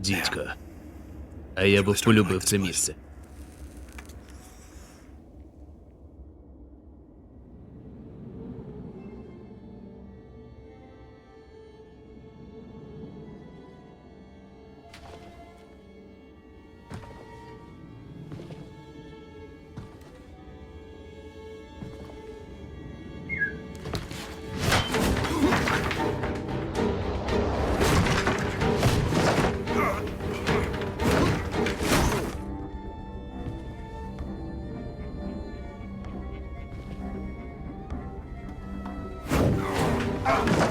дідько. А я був полюбив це місце. 啊！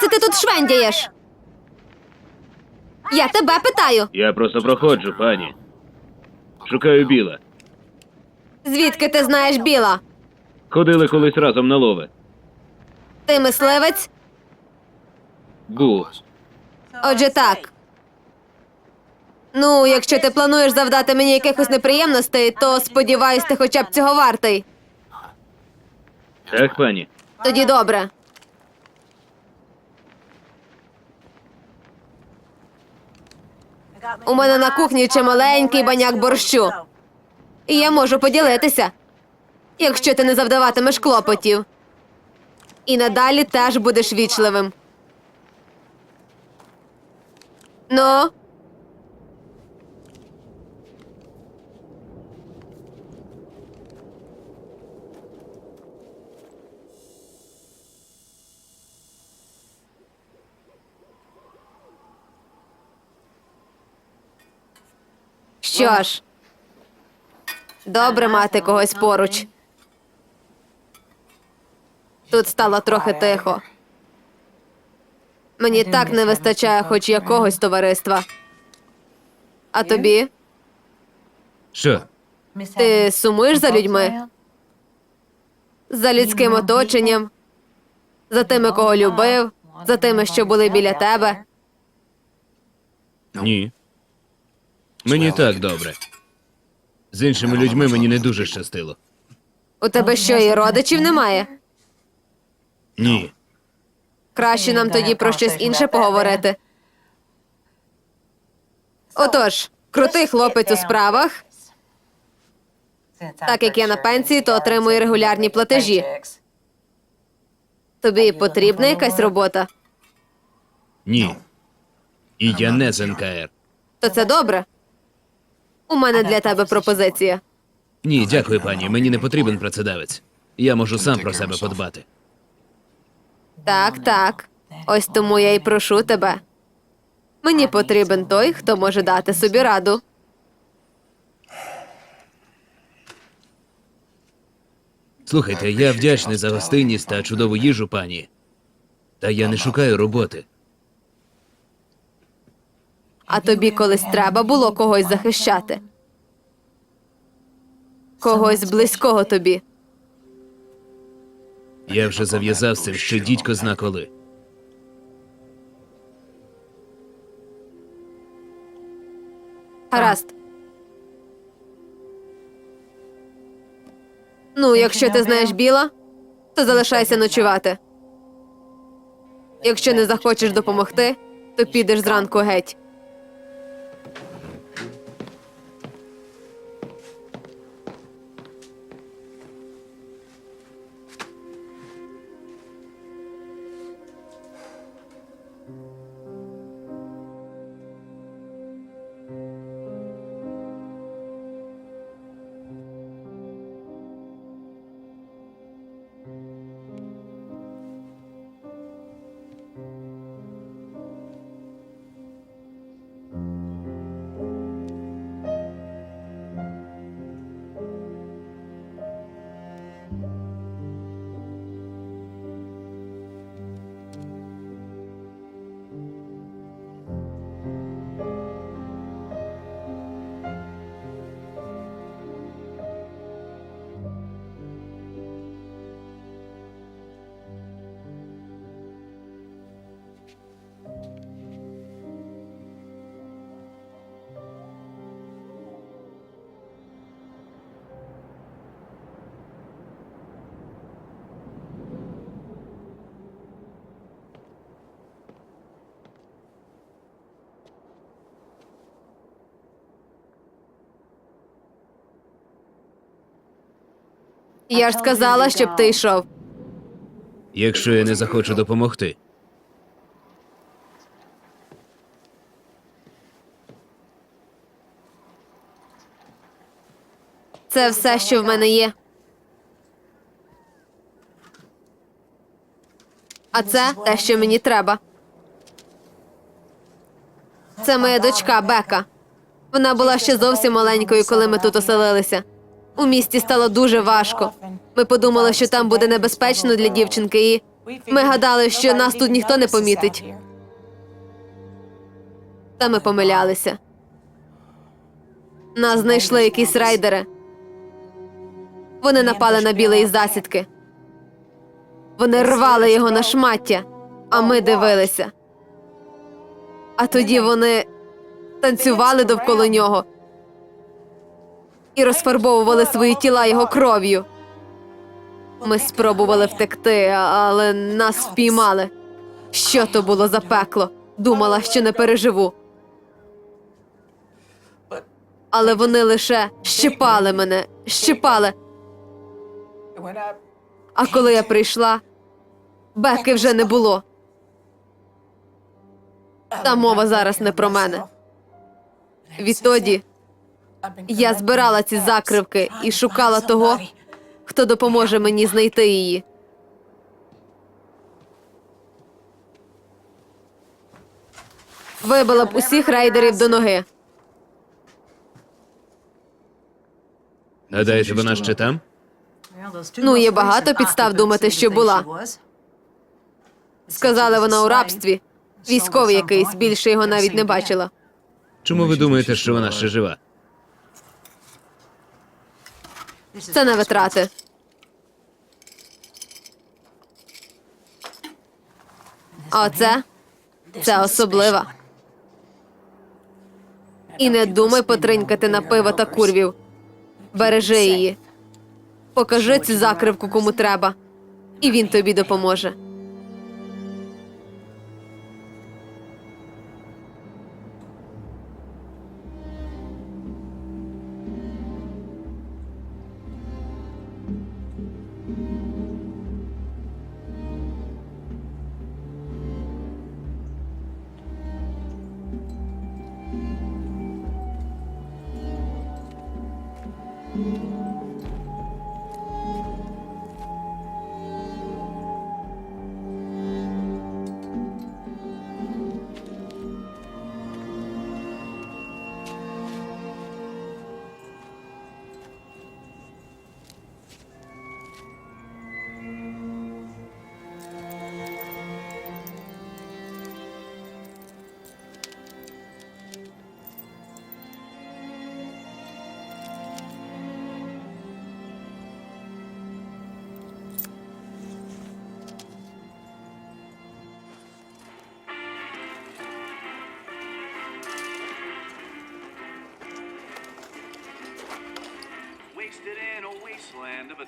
Це ти тут швендяєш? Я тебе питаю. Я просто проходжу, пані. Шукаю біла. Звідки ти знаєш біла? Ходили колись разом на лове. Ти мисливець? Був. Отже, так. Ну, якщо ти плануєш завдати мені якихось неприємностей, то сподіваюсь, ти хоча б цього вартий. Так, пані. Тоді добре. У мене на кухні чималенький баняк борщу. І я можу поділитися, якщо ти не завдаватимеш клопотів. І надалі теж будеш вічливим. Ну, що ж, добре мати когось поруч. Тут стало трохи тихо. Мені так не вистачає хоч якогось товариства. А тобі? Що? Ти сумуєш за людьми? За людським оточенням, за тими, кого любив, за тими, що були біля тебе. Ні. Мені так добре. З іншими людьми мені не дуже щастило. У тебе що, і родичів немає? Ні. Краще нам тоді про щось інше поговорити. Отож, крутий хлопець у справах. Так як я на пенсії, то отримую регулярні платежі. Тобі потрібна якась робота, Ні. І я не з НКР. то це добре. У мене для тебе пропозиція. Ні, дякую, пані. Мені не потрібен працедавець. Я можу сам про себе подбати. Так, так. Ось тому я і прошу тебе. Мені потрібен той, хто може дати собі раду. Слухайте, я вдячний за гостинність та чудову їжу, пані. Та я не шукаю роботи. А тобі колись треба було когось захищати. Когось близького тобі. Я вже зав'язав з цим, що дідько зна коли. Гаразд. Ну, якщо ти знаєш біла, то залишайся ночувати. Якщо не захочеш допомогти, то підеш зранку геть. Я ж сказала, щоб ти йшов. Якщо я не захочу допомогти. Це все, що в мене є. А це те, що мені треба. Це моя дочка Бека. Вона була ще зовсім маленькою, коли ми тут оселилися. У місті стало дуже важко. Ми подумали, що там буде небезпечно для дівчинки, і ми гадали, що нас тут ніхто не помітить. Та ми помилялися. Нас знайшли якісь рейдери. Вони напали на білий засідки. Вони рвали його на шмаття, а ми дивилися. А тоді вони танцювали довкола нього і розфарбовували свої тіла його кров'ю. Ми спробували втекти, але нас впіймали. Що то було за пекло? Думала, що не переживу. Але вони лише щипали мене, щипали. А коли я прийшла, Беки вже не було. Та мова зараз не про мене. Відтоді я збирала ці закривки і шукала того, хто допоможе мені знайти її. Вибила б усіх рейдерів до ноги. Гадаєте, вона ще там? Ну, є багато підстав думати, що була. Сказали вона у рабстві. Військовий якийсь більше його навіть не бачила. Чому ви думаєте, що вона ще жива? Це не витрати. Оце це особлива. І не думай потринькати на пиво та курвів. Бережи її. Покажи цю закривку кому треба, і він тобі допоможе.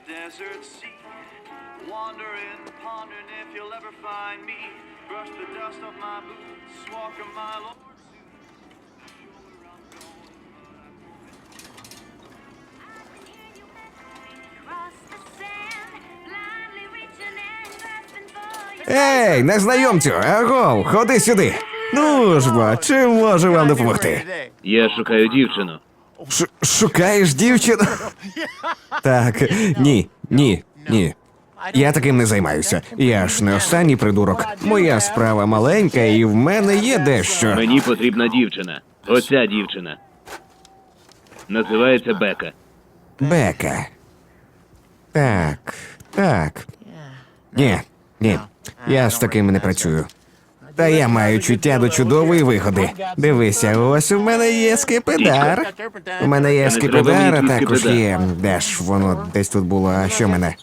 Desert sea. Wandering, pondering if you'll ever find me. Brush the dust off my boots, walk a mile two. Ей, незнайомцю, агов, ходи сюди. Ну ж бо, чим можу вам допомогти? Я шукаю дівчину. Ш- шукаєш дівчину? Так, ні, ні, ні. Я таким не займаюся. Я ж не останній придурок. Моя справа маленька, і в мене є дещо. Мені потрібна дівчина. Оця дівчина. Називається Бека. Бека. Так, так. Ні, ні. Я з таким не працюю. Та я маю чуття до чудової вигоди. Дивися, ось у мене є скипидар. У мене є скипидар, а також є. Де ж воно десь тут було, а що мене?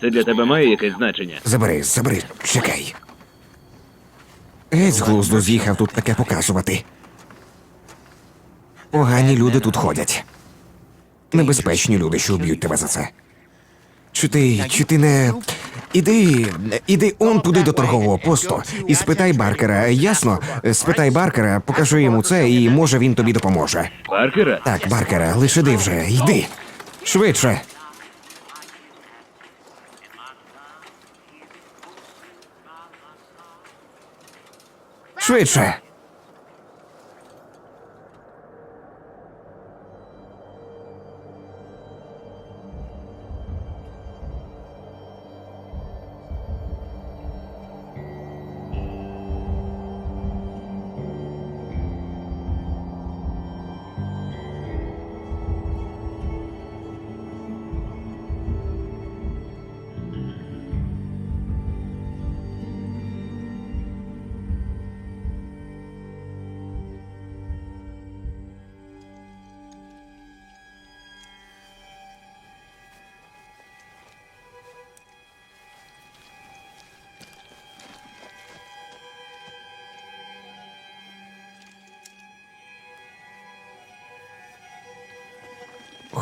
Це для тебе має якесь значення? Забери, забери, чекай. Геть з глузду з'їхав тут таке показувати. Погані люди тут ходять. Небезпечні люди, що вб'ють тебе за це. Чи ти, чи ти не. Іди, іди он туди до торгового посту і спитай Баркера, ясно? Спитай Баркера, покажи йому це, і може він тобі допоможе. Паркера? Так, Баркера, лише йди вже, йди. Швидше. Швидше.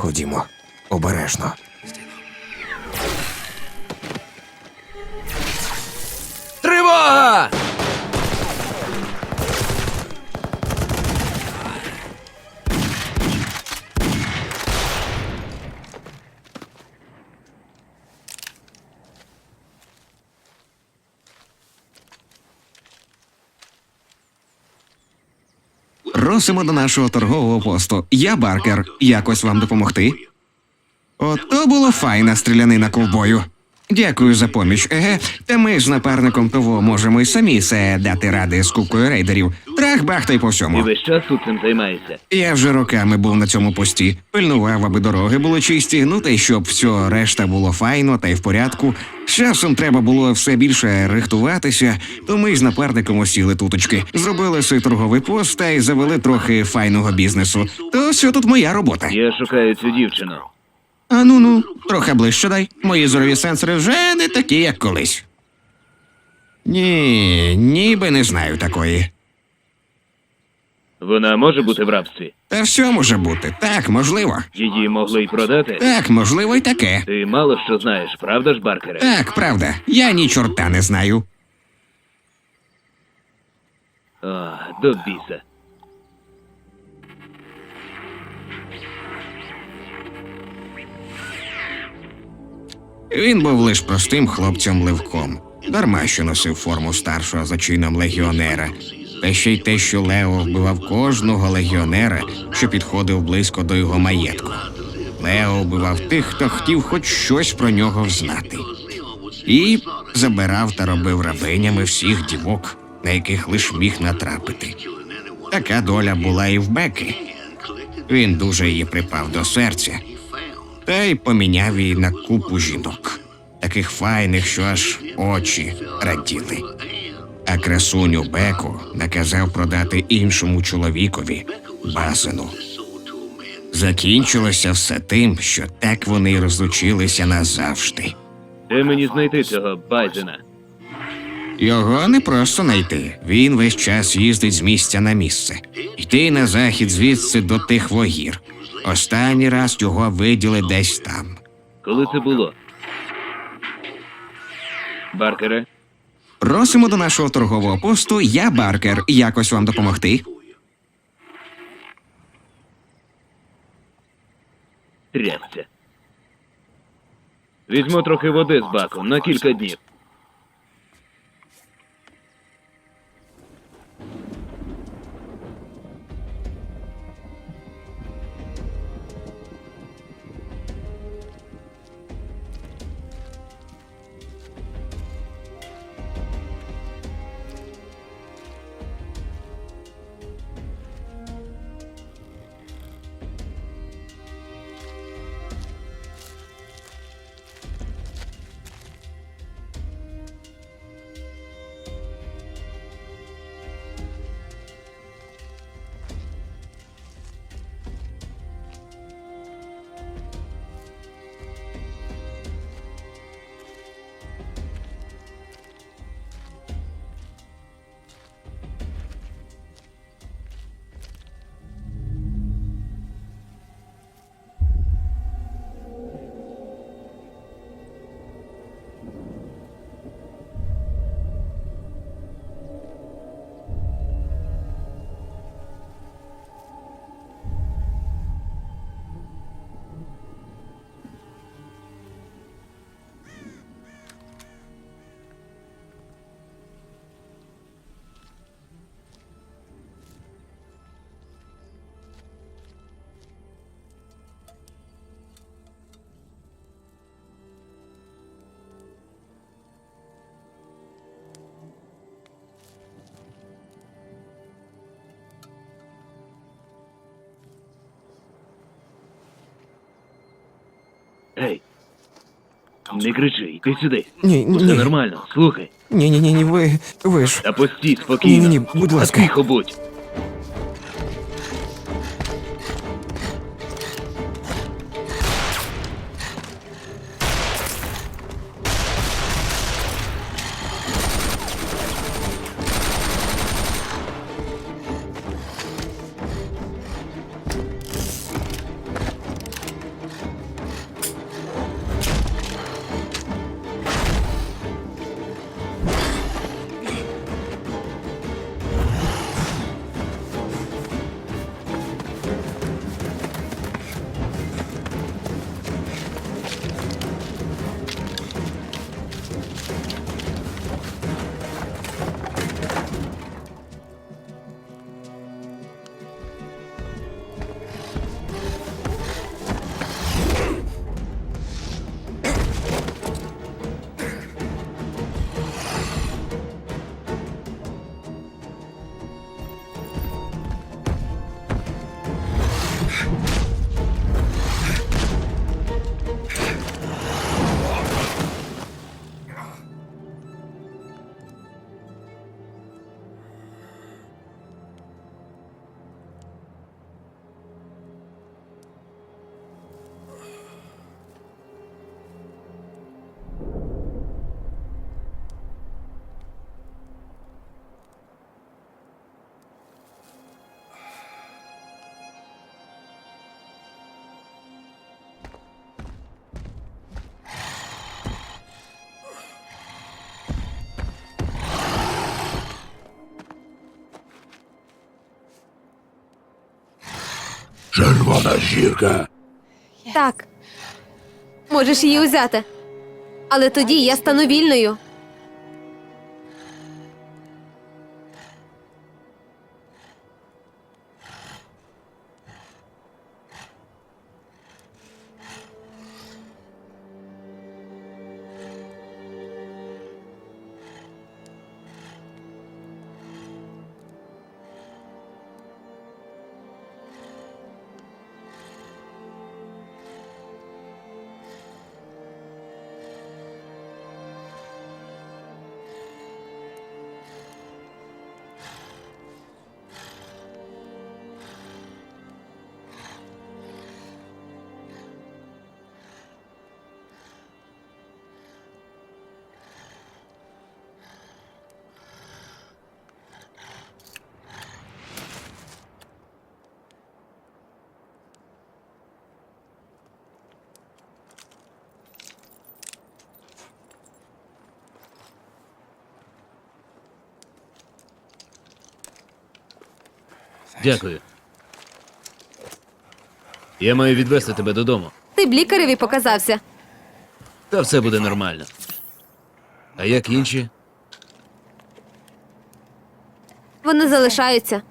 Ходімо. Обережно. Просимо до нашого торгового посту. Я Баркер. Якось вам допомогти? Ото було файна стрілянина ковбою. Дякую за поміч. Еге, та ми з напарником ПВО можемо й самі се дати ради з купкою рейдерів. Трах бах та й по І всьому. весь час тут цим займаєшся. Я вже роками був на цьому пості, пильнував, аби дороги були чисті, ну та й щоб все решта було файно та й в порядку. З часом треба було все більше рихтуватися, то ми з напарником осіли туточки, зробили свій торговий пост та й завели трохи файного бізнесу. То все тут моя робота. Я шукаю цю дівчину. А ну ну, трохи ближче дай. Мої зорові сенсори вже не такі, як колись. Ні, ніби не знаю такої. Вона може бути в рабстві. Та все може бути. Так, можливо. Її могли й продати. Так, можливо, й таке. Ти мало що знаєш, правда ж, Баркере? Так, правда, я ні чорта не знаю. А, до біса. Він був лиш простим хлопцем ливком, дарма що носив форму старшого за чином легіонера. Та ще й те, що Лео вбивав кожного легіонера, що підходив близько до його маєтку. Лео вбивав тих, хто хотів хоч щось про нього взнати. І забирав та робив рабинями всіх дівок, на яких лиш міг натрапити. Така доля була і в Беки. Він дуже її припав до серця, та й поміняв її на купу жінок, таких файних, що аж очі раділи. А красуню Беку наказав продати іншому чоловікові базину. Закінчилося все тим, що так вони й розлучилися назавжди. Де мені знайти цього Байдена? Його не просто знайти. Він весь час їздить з місця на місце. Йти на захід звідси до тих вогір. Останній раз його виділи десь там. Коли це було? Баркере? Просимо до нашого торгового посту. Я Баркер. Якось вам допомогти. Трясся. Візьму трохи води з баку на кілька днів. Не кричи, йди сюди. Ні, Все нормально, слухай. Ні, ні, ні, ні, ви. Ви ж. Та постій спокійно. Ні, ні, будь ласка. Тихо будь. Червона зірка. Так. Можеш її узяти. Але тоді я стану вільною. Дякую. Я маю відвести тебе додому. Ти б лікареві показався. Та все буде нормально. А як інші? Вони залишаються.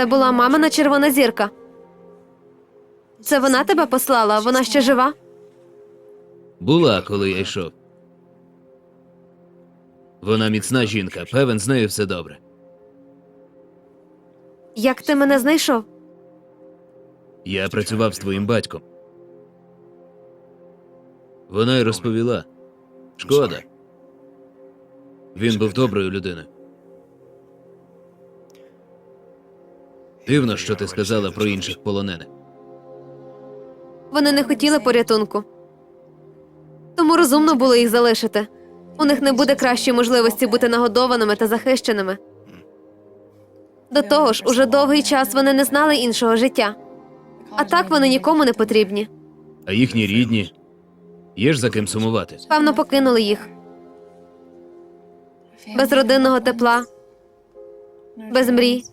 Це була мамина червона зірка. Це вона тебе послала? Вона ще жива? Була, коли я йшов. Вона міцна жінка, певен, з нею все добре. Як ти мене знайшов? Я працював з твоїм батьком. Вона й розповіла. Шкода. Він був доброю людиною. Дивно, що ти сказала про інших полонених. Вони не хотіли порятунку. Тому розумно було їх залишити. У них не буде кращої можливості бути нагодованими та захищеними. До того ж, уже довгий час вони не знали іншого життя. А так вони нікому не потрібні. А їхні рідні. Є ж за ким сумувати. Певно, покинули їх. Без родинного тепла, без мрій.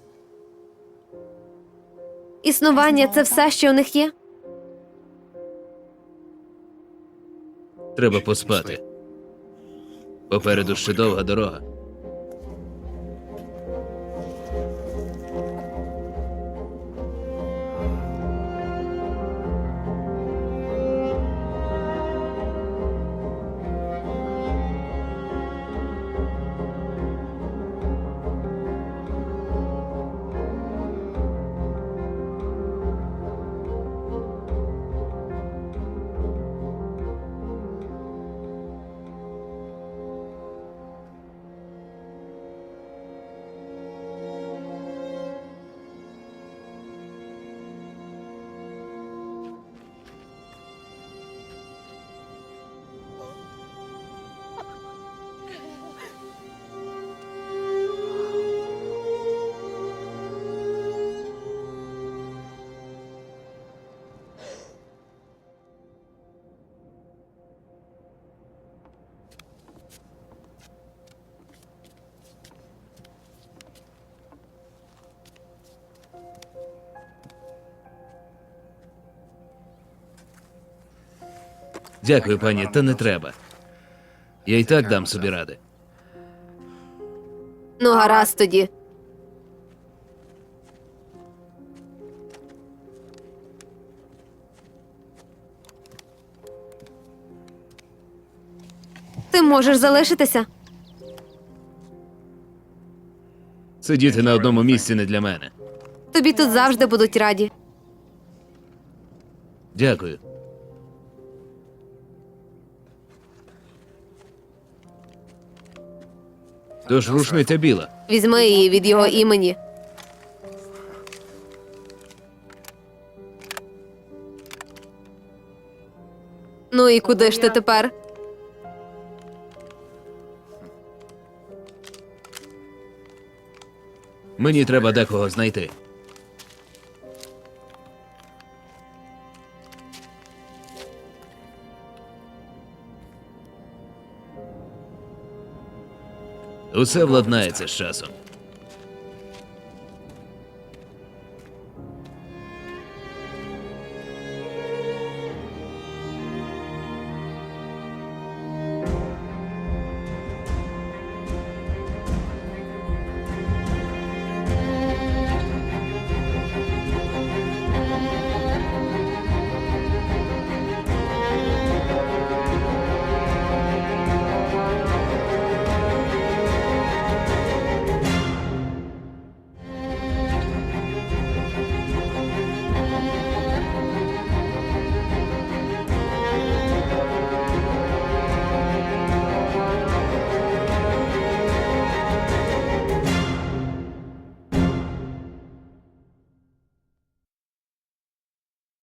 Існування це все, що у них є. Треба поспати. Попереду ще довга дорога. Дякую, пані, та не треба. Я й так дам собі ради. Ну, гаразд тоді. Ти можеш залишитися? Сидіти на одному місці не для мене. Тобі тут завжди будуть раді. Дякую. Тож рушниця біла. Візьми її від його імені. Ну і куди ж ти тепер? Мені треба декого знайти. Усе владнається з часом.